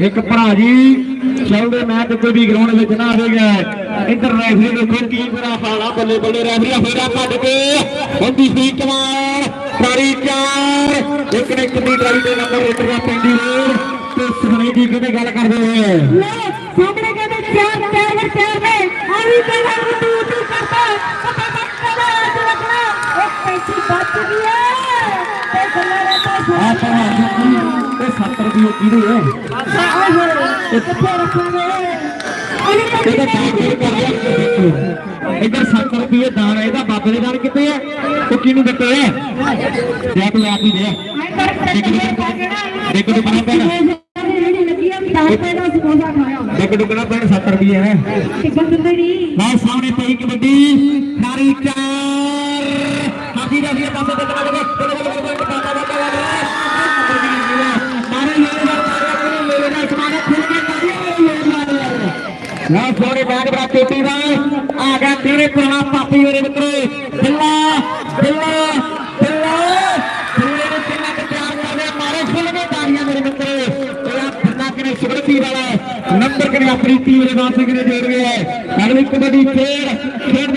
ਇੱਕ ਭਰਾ ਜੀ ਚੱਲਦੇ ਮੈਚ ਕੋਈ ਵੀ ਗਰਾਊਂਡ ਵਿੱਚ ਨਾ ਹੋਵੇਗਾ ਇੰਦਰ ਰੈਫਰੀ ਦੇਖੋ ਕੀ ਬੁਰਾ ਪਾਲਾ ਬੱਲੇ ਬੱਲੇ ਰੈਫਰੀ ਫੇਰਾ ਕੱਢ ਕੇ। ਹੁੰਦੀ ਸੀ ਕਮਾਲ ਸਾਰੀ ਚਾਰ। ਇੱਕ ਨੇ ਕਿੰਨੀ ਡਰਾਈ ਦੇ ਨੰਬਰ ਇੱਕ ਦਾ ਪੈਂਦੀ ਰੋਡ। ਤੇ ਸੁਣੀ ਦੀ ਕਿਤੇ ਗੱਲ ਕਰਦੇ ਹੋਏ? ਸਾਹਮਣੇ ਕਹਿੰਦੇ ਚਾਰ ਚਾਰ ਵਰ ਚਾਰ ਨੇ। ਆ ਵੀ ਪਹਿਲਾਂ ਉੱਤੂ ਉੱਤੂ ਕਰਦਾ ਪਤਾ ਨਹੀਂ ਕਦੋਂ ਅੱਜ ਲੱਗਣਾ ਇੱਕ ਪੈਸੀ ਬਚ ਗਈ ਹੈ। ਤੇ ਗੱਲਾਂ ਰਹਿ 7 ਰੁਪਏ ਕਿਹਦੇ ਹੈ ਇਹ ਕਿੱਥੇ ਰੱਖਾਂਗੇ ਇਹਦਾ ਦਾਨ ਫੇਰ ਕਰ ਲਿਆ ਇੱਧਰ 7 ਰੁਪਏ ਦਾਨ ਇਹਦਾ ਬਾਬੇ ਦੇ ਦਾਨ ਕਿੱਥੇ ਹੈ ਉਹ ਕਿਹਨੂੰ ਦਿੱਤੇ ਹੈ ਜੱਟ ਲੈ ਆਪੀ ਦੇ ਦੇਖੋ ਦੁਕਾਨ ਪੈਣਾ ਇੱਕ ਟੁਕੜਾ ਪੈਣ 7 ਰੁਪਏ ਹੈ ਨਾ ਸਾਹਮਣੇ ਪਈ ਕਬੱਡੀ ਨਾਰੀ ਚਾਰ ਨਾ ਸੋਰੇ ਬਾਗ ਬਰਾ ਕੋਟੀ ਦਾ ਆ ਗਿਆ ਤੇਰੇ ਪੁਰਾਣਾ ਪਾਪੀ ਮੇਰੇ ਮਿੱਤਰੋ। ਬਿੱਲਾ ਬਿੱਲਾ ਬਿੱਲਾ। ਬਿੱਲੇ ਨੂੰ ਕਿੰਨਾ ਕੁ ਪਿਆਰ ਕਰਦੇ ਮਾਰੇ ਫੁੱਲ ਦੇ ਤਾੜੀਆਂ ਮੇਰੇ ਮਿੱਤਰੋ। ਇਹ ਆ ਬੰਦਾ ਕਿਨੇ ਸੁਗਰਤੀ ਵਾਲਾ। ਨੰਬਰ ਕਿਨੇ ਆਪਣੀ ਟੀਮ ਦੇ ਨਾਲ ਕਿਨੇ ਜੋੜ ਗਿਆ। ਹੈ ਅਗਲੀ ਕਬੱਡੀ ਖੇਡ ਖੇਡ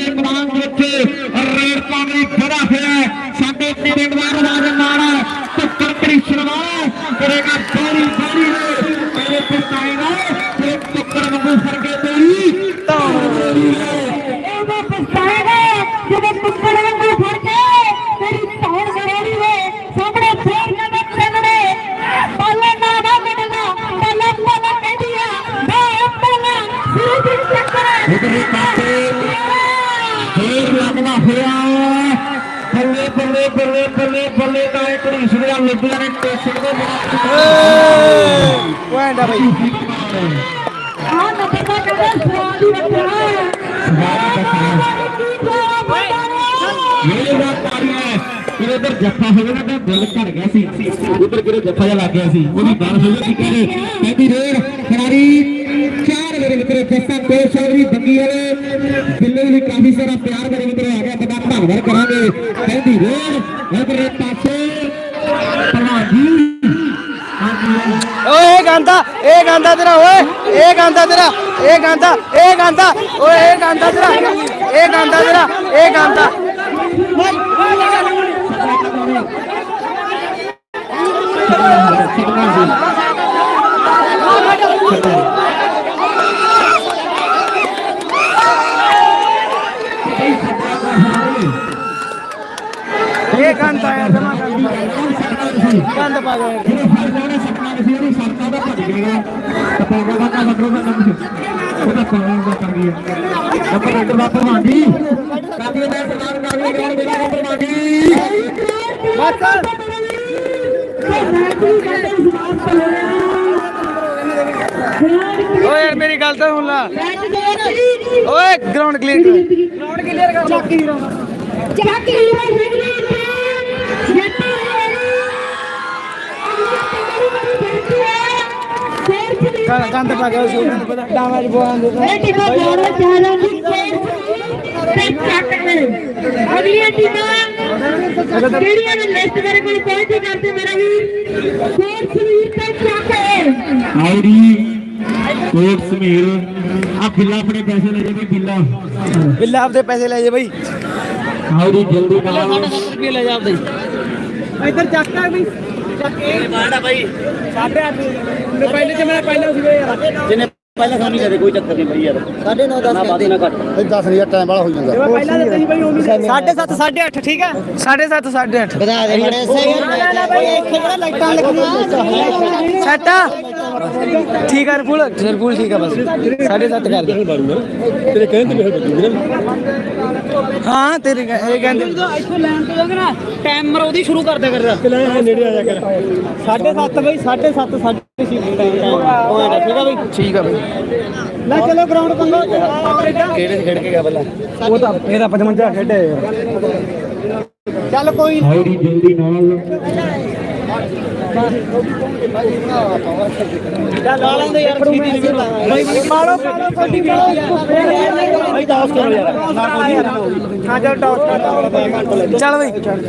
ਚੱਕਰ ਪਾਸੇ ਫੇਰ ਲੱਗਦਾ ਹੋਇਆ ਬੱਲੇ ਬੱਲੇ ਬੱਲੇ ਬੱਲੇ ਬੱਲੇ ਤਾਂ ਇੱਕ ਢੀਸੜਿਆ ਲੱਭਿਆ ਨੇ ਟੇਸਣ ਦੇ ਪੁਆਇੰਟ ਆ ਬਈ ਆ ਨੰਬਰ ਦਾ ਕਹਿੰਦਾ ਸਵਾਦ ਹੀ ਰੱਖਣਾ ਇਹ ਬਾਤ ਤਾੜੀਆਂ ਫਿਰ ਉਧਰ ਜੱਫਾ ਹੋਵੇ ਨਾ ਤਾਂ ਦਿਲ ਘੜ ਗਿਆ ਸੀ ਉਧਰ ਕਿਹੜੇ ਜੱਫਾ ਜਿਹਾ ਲੱਗ ਗਿਆ ਸੀ ਉਹਦੀ ਗੱਲ ਹੋ ਗਈ ਕਹਿੰਦੇ ਕਹਿੰਦੀ ਰੇਡ ਖਿਡਾਰੀ ਓਏ ਇਹ ਗਾਂਦਾ ਇਹ ਗਾਂਦਾ ਤੇਰਾ ਓਏ ਇਹ ਗਾਂਦਾ ਤੇਰਾ ਇਹ ਗਾਂਦਾ ਇਹ ਗਾਂਦਾ ਓਏ ਇਹ ਗਾਂਦਾ ਤੇਰਾ ਇਹ ਗਾਂਦਾ ਤੇਰਾ ਇਹ ਗਾਂਦਾ ਇਹ ਗਾਂਦਾ ਆ ਜਮਾ ਗੰਦ ਪਾ ਗਿਆ ਜਾਣੇ ਸਪਨਾ ਸੀ ਉਹਦੀ ਸਰਤਾ ਦਾ ਭੱਜ ਗਿਆ ਤਪਾਗਾ ਦਾ ਕਾ ਵਟਰੋ ਦਾ ਸੀ ਉਹਦਾ ਕੋਲ ਦਾ ਕਰ ਗਿਆ ਨੰਬਰ ਇੱਕ ਦਾ। ਪ੍ਰਧਾਨ ਜੀ ਕਾਫੀ ਦਾ ਸਨਮਾਨ ਕਰ ਲਈ ਗਰਾਊਂਡ ਦੇ ਪ੍ਰਧਾਨ ਜੀ ਓਏ ਮੇਰੀ ਗੱਲ ਤਾਂ ਸੁਣ ਲਾ। ਓਏ ਗਰਾਊਂਡ ਕਲੀਅਰ ਗਰਾਊਂਡ ਕਲੀਅਰ ਕਰ। ਚੱਕ ਚੱਕ ਗੰਦ ਪਾ ਗਿਆ ਸੋ ਗੰਦ ਪਤਾ ਡਾਵਾ ਚ ਬੋਆਂ ਦੇ ਟੀਮਾਂ ਬੋੜਾ ਚਾਰਾਂ ਦੀ ਤੇ ਚੱਕ ਕੇ ਅਗਲੀਆਂ ਟੀਮਾਂ ਜਿਹੜੀਆਂ ਨੇ ਲਿਸਟ ਮੇਰੇ ਕੋਲ ਪਹੁੰਚੀ ਕਰਦੇ ਮੇਰਾ ਵੀਰ ਕੋਟ ਸਰੀਰ ਤੇ ਚੱਕ ਆਈਡੀ ਕੋਟ ਸਮੀਰ ਆ ਬਿੱਲਾ ਆਪਣੇ ਪੈਸੇ ਲੈ ਜਾਵੇ ਬਿੱਲਾ। ਬਿੱਲਾ ਆਪਦੇ ਪੈਸੇ ਲੈ ਜੇ ਬਈ। ਆਈਡੀ ਜਲਦੀ ਨਾਲ ਰੁਪਏ ਲੈ ਜਾ ਆਪਦੇ। ਇੱਧਰ ਚੱਕ ਆ ਬਈ। ਚੱਕ ਇਹ ਬਾੜਾ ਬਈ। 8.5 ਪਹਿਲੇ ਤੇ ਪਹਿਲਾਂ ਸੀ ਯਾਰ। ਜਿਹਨੇ ਪਹਿਲਾਂ ਸਾਨੂੰ ਕਦੇ ਕੋਈ ਚੱਕਰ ਨਹੀਂ ਬਈ ਯਾਰ। 9.5 10 ਨਾ ਵੱਧ ਨਾ ਘੱਟ। 10 ਟਾਈਮ ਵਾਲਾ ਹੋ ਜਾਂਦਾ ਪਹਿਲਾਂ ਦਿੱਤੇ ਸੀ ਬਈ ਉਹ ਵੀ 7.5 8.5 ਠੀਕ ਹੈ? 7.5 8.5 ਵਧਾ ਦੇ ਬੜੇ ਸੈਟ ਆ। ਠੀਕ ਹੈ ਰਪੂਲ ਰਪੂਲ ਠੀਕ ਹੈ ਬਸ। 7.5 ਕਰ ਦੇ। ਤੇਰੇ ਕਹਿੰਦੇ ਤੇ ਹਾਂ ਤੇਰੇ ਇਹ ਕਹਿੰਦੇ ਇੱਥੋਂ ਲੈਣ ਤੋਂ ਜਾਗਾ ਨਾ ਟਾਈਮਰ ਉਹਦੀ ਸ਼ੁਰੂ ਕਰ ਦੇ ਕਰ। ਲੈ ਨੇੜੇ ਆ ਜਾ ਕਰ 7.5 ਬਈ 7.5 6 ਹੋਏਗਾ ਠੀਕ ਆ ਬਈ? ਠੀਕ ਆ ਬਈ। ਲੈ ਚਲੋ ਗਰਾਊਂਡ ਪੰਗਾ ਕਿਹੜੇ ਖੇਡ ਕੇ ਗਿਆ ਬੱਲਾ ਉਹ ਤਾਂ ਇਹਦਾ 55 ਖੇਡਿਆ ਯਾਰ ਚੱਲ ਕੋਈ ਆਈਡੀ ਜਲਦੀ ਨਾਲ ਲਾ ਲੈਂਦੇ ਯਾਰ ਛੀਤੀ ਨਹੀਂ ਬਈ ਪਾਲੋ ਪਾਲੋ ਕੋਡੀ ਬਈ 10 ਕਰੋ ਯਾਰ ਹਾਂ ਚੱਲ ਟੌਸ ਕਰ ਚੱਲ ਬਈ। ਚਾਰ